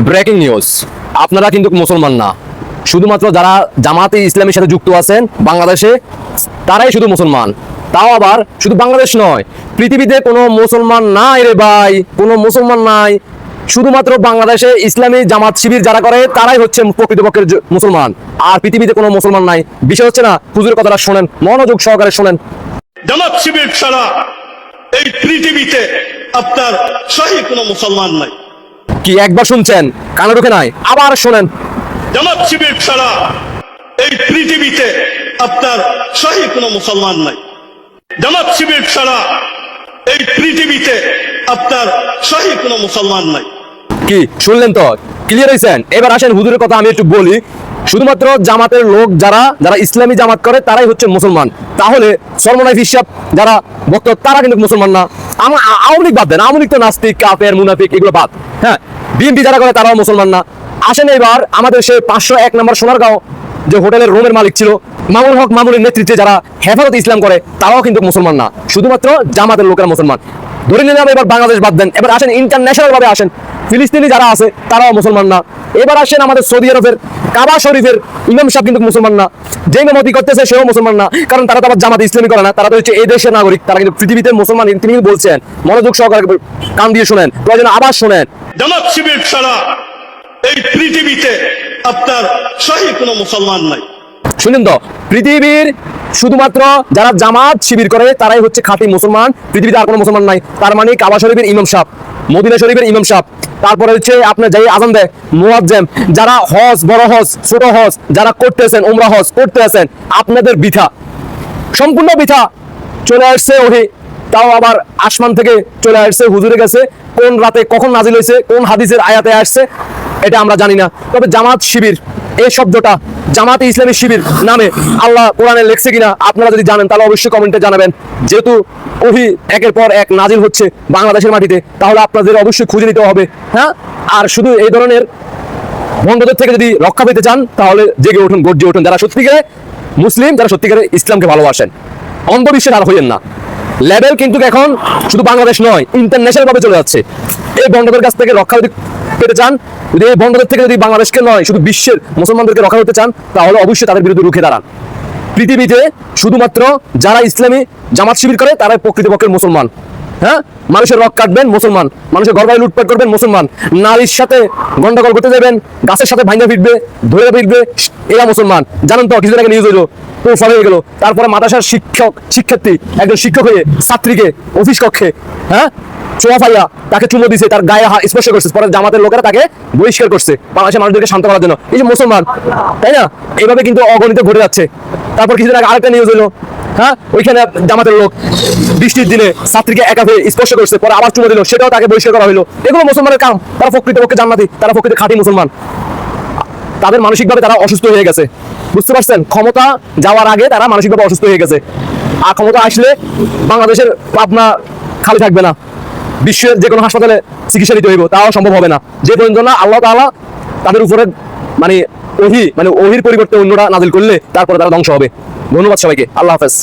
Breaking news. আপনারা কিন্তু মুসলমান না। শুধুমাত্র যারা জামাতে ইসলামের সাথে যুক্ত আছেন বাংলাদেশে, তারাই শুধু মুসলমান। তাও আবার শুধু বাংলাদেশ নয়, পৃথিবীতে কোনো মুসলমান নাই রে ভাই, কোনো মুসলমান নাই। শুধুমাত্র বাংলাদেশে ইসলামী জামাত শিবির যারা করে, তারাই হচ্ছে প্রকৃতপক্ষের মুসলমান। আর পৃথিবীতে কোনো মুসলমান নাই। বিষয় হচ্ছে না, হুজুরের কথাটা শোনেন, মনোযোগ সহকারে শোনেন। জামাত শিবির ছাড়া এই পৃথিবীতে আপনার সহি কোনো মুসলমান নাই। কি একবার শুনছেন? কানে ঢুকে নাই। আবার শোনেন। জামাত শিবির ছাড়া এই পৃথিবীতে আপনার সহি কোনো মুসলমান নাই। জামাত শিবির ছাড়া এই পৃথিবীতে আপনার সহি কোনো মুসলমান নাই। কি শুনলেন তো? ক্লিয়ার হয়েছেন এবার আসেন হুজুরের কথা আমি একটু বলি। শুধুমাত্র জামাতের লোক যারা যারা ইসলামী জামাত করে তারাই হচ্ছে মুসলমান। তাহলে সর্বনাইফ হিসাব যারা ভক্ত তারা কিন্তু মুসলমান না। আমা- আ- আওয়ামী লীগ বাদ দেন। আওয়ামী লীগ তো নাস্তিক কাপের মুনাফিক এগুলো বাদ। হ্যাঁ বিএনপি যারা করে তারাও মুসলমান না। আসেন এবার আমাদের সে পাঁচশো এক নম্বর সোনারগাঁও যে হোটেলের রুমের মালিক ছিল মামুল হক মামুনের নেতৃত্বে যারা হেফাজত ইসলাম করে, তারাও কিন্তু মুসলমান না। শুধুমাত্র জামাতের লোকেরা মুসলমান। ধরে নিলাম এবার বাংলাদেশ বাদ দেন। এবার আসেন ইন্টারন্যাশনাল ভাবে আসেন। ফিলিস্তিনি যারা আছে তারাও মুসলমান না। এবার আসেন আমাদের সৌদি আরবের কাবা শরীফের ইমাম সাহেব কিন্তু মুসলমান না। যে ইমামতি করতেছে সেও মুসলমান না। কারণ তারা তো আবার জামাত ইসলামী করে না। তারা তো হচ্ছে এই দেশের নাগরিক। তারা কিন্তু পৃথিবীতে মুসলমান। তিনি কিন্তু বলছেন মনোযোগ সহকারে কান দিয়ে শোনেন। প্রয়োজন আবার শোনেন। জামাত শিবির ছাড়া এই পৃথিবীতে আপনার সহি কোনো মুসলমান নাই। শুনেন তো পৃথিবীর শুধুমাত্র যারা জামাত শিবির করে তারাই হচ্ছে খাঁটি মুসলমান। পৃথিবীতে আর কোনো মুসলমান নাই। তার মানে কাবা শরীফের ইমাম সাহ মদিনা শরীফের ইমাম সাহ তারপরে হচ্ছে আপনার যাই আজান দেয়, মুয়াজ্জেম, যারা হজ, বড় হজ, ছোট হজ, যারা করতেছেন, উমরা হজ করতে আছেন আপনাদের বিথা। সম্পূর্ণ বিথা। চলে আসছে ওহি। তাও আবার আসমান থেকে চলে আসছে, হুজুরে গেছে, কোন রাতে কখন নাজিল হয়েছে, কোন হাদিসের আয়াতে আসছে, এটা আমরা জানি না। তবে জামাত শিবির এই শব্দটা জামাতে ইসলামী শিবির নামে আল্লাহ কোরআনে লেখছে কিনা আপনারা যদি জানেন, তাহলে অবশ্যই কমেন্টে জানাবেন। যেহেতু ওহি একের পর এক নাজিল হচ্ছে বাংলাদেশের মাটিতে, তাহলে আপনাদের অবশ্যই খুঁজে নিতে হবে হ্যাঁ? আর শুধু এই ধরনের বন্ধদের থেকে যদি রক্ষা পেতে চান, তাহলে জেগে উঠুন, গর্জে উঠুন। যারা সত্যিকারে মুসলিম, যারা সত্যিকারে ইসলামকে ভালোবাসেন অন্ধবিশ্বাস আর হইয়েন না। লেভেল কিন্তু এখন শুধু বাংলাদেশ নয় ইন্টারন্যাশনাল ভাবে চলে যাচ্ছে। এই বন্ধদের কাছ থেকে রক্ষা পেতে চান যদি এই বন্ধদের থেকে যদি বাংলাদেশকে নয়, শুধু বিশ্বের মুসলমানদেরকে রক্ষা করতে চান, তাহলে অবশ্যই তাদের বিরুদ্ধে রুখে দাঁড়ান। পৃথিবীতে শুধুমাত্র যারা ইসলামী জামাত শিবির করে, তারাই প্রকৃতপক্ষের মুসলমান। হ্যাঁ? মানুষের রক কাটবেন, মুসলমান। মানুষের ঘর গর্বায় লুটপাট করবেন, মুসলমান। নারীর সাথে গন্ডগোল করতে যাবেন, গাছের সাথে ভাঙ্গা ফিটবে ধরে ফিটবে এরা মুসলমান। জানেন তো, কিছুদিন আগে নিউজ হইল হয়ে তারপরে মাদ্রাসার শিক্ষক, শিক্ষার্থী, একজন শিক্ষক হয়ে ছাত্রীকে অফিস কক্ষে হ্যাঁ? চোয়া ফাইয়া তাকে চুমো দিছে, তার গায়ে স্পর্শ করছে। পরে জামাতের লোকেরা তাকে বহিষ্কার করছে, বাংলাদেশের মানুষদেরকে শান্ত করার জন্য। এই যে মুসলমান, তাই না? এইভাবে কিন্তু অগণিত ঘটে যাচ্ছে। তারপর কিছুদিন আগে আরেকটা নিউজ হলো হ্যাঁ? ওইখানে জামাতের লোক বৃষ্টির দিনে ছাত্রীকে একা হয়ে স্পর্শ করছে, পরে আবার চুমো দিল, সেটাও তাকে বহিষ্কার করা হলো। এগুলো মুসলমানের কাম। তারা প্রকৃতপক্ষে জান্নাতি, তারা প্রকৃত খাঁটি মুসলমান। তাদের মানসিকভাবে তারা অসুস্থ হয়ে গেছে। বুঝতে পারছেন? ক্ষমতা যাওয়ার আগে তারা মানসিকভাবে অসুস্থ হয়ে গেছে। আর ক্ষমতা আসলে বাংলাদেশের পাবনা খালি থাকবে না। বিশ্বের যে কোনো হাসপাতালে চিকিৎসা দিতে হইব, তাও সম্ভব হবে না। যে পর্যন্ত না, আল্লাহ তাআলা তাদের উপরে মানে ওহি মানে ওহির পরিবর্তে অন্যরা নাজিল করলে তারপরে তারা ধ্বংস হবে। ধন্যবাদ সবাইকে। আল্লাহ হাফেজ।